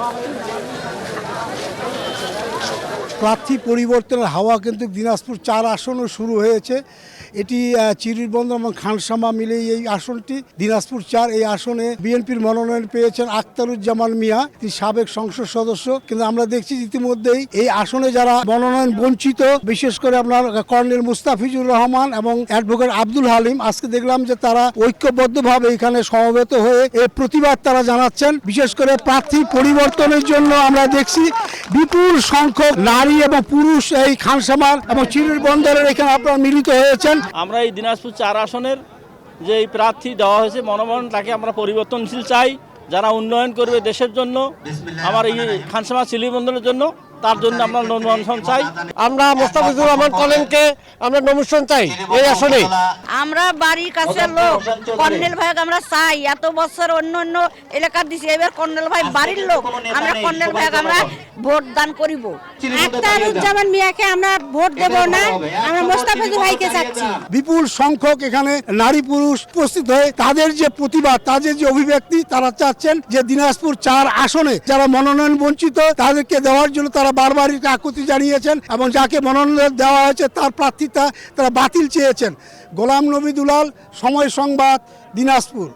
いいね。প্রার্থী পরিবর্তনের হাওয়া কিন্তু দিনাজপুর চার আসনও শুরু হয়েছে। এটি চিরিরবন্দর এবং খানসামা মিলেই এই আসনটি। দিনাজপুর চার এই আসনে বিএনপির মনোনয়ন পেয়েছেন আখতারুজ্জামান মিয়া। তিনি সাবেক সংসদ সদস্য। কিন্তু আমরা দেখছি ইতিমধ্যেই এই আসনে যারা মনোনয়ন বঞ্চিত, বিশেষ করে আপনার কর্নেল মুস্তাফিজুর রহমান এবং অ্যাডভোকেট আব্দুল হালিম, আজকে দেখলাম যে তারা ঐক্যবদ্ধভাবে এখানে সমবেত হয়ে এর প্রতিবাদ তারা জানাচ্ছেন। বিশেষ করে প্রার্থী পরিবর্তনের জন্য আমরা দেখছি বিপুল সংখ্যক নারী এবং পুরুষ এই খানসামার এবং চিরির বন্দরের এখানে আপনারা মিলিত হয়েছেন। আমরা এই দিনাজপুর চার আসনের যে এই প্রার্থী দেওয়া হয়েছে মনোনয়ন তাকে আমরা পরিবর্তনশীল চাই। যারা উন্নয়ন করবে দেশের জন্য আমার এই খানসামা চিলিবন্দরের জন্য তার জন্য আমরা নমিনেশন চাই। আমরা মোস্তাফিজুর রহমান কলেনকে আমরা নমিশন চাই। এই আসনে। আমরা বাড়ির কাছে লোক। কর্নেল ভাই আমরা চাই। এত বছর অন্য অন্য এলাকার দিছি। এবার কর্নেল ভাই বাড়ির লোক। আমরা কর্নেল ভাই আমরা ভোট দান করিব। আখতারুজ্জামান মিয়াকে আমরা ভোট দেব না আমরা মোস্তাফিজুর ভাইকে চাচ্ছি। বিপুল সংখ্যক এখানে নারী পুরুষ উপস্থিত হয়ে তাদের যে প্রতিবাদ তাদের যে অভিব্যক্তি তারা চাচ্ছেন যে দিনাজপুর চার আসনে যারা মনোনয়ন বঞ্চিত তাদেরকে দেওয়ার জন্য তারা বারবারই আকুতি জানিয়েছেন এবং যাকে মনোনয়ন দেওয়া হয়েছে তার প্রার্থিতা তারা বাতিল চেয়েছেন। গোলাম নবী দুলাল সময় সংবাদ দিনাজপুর।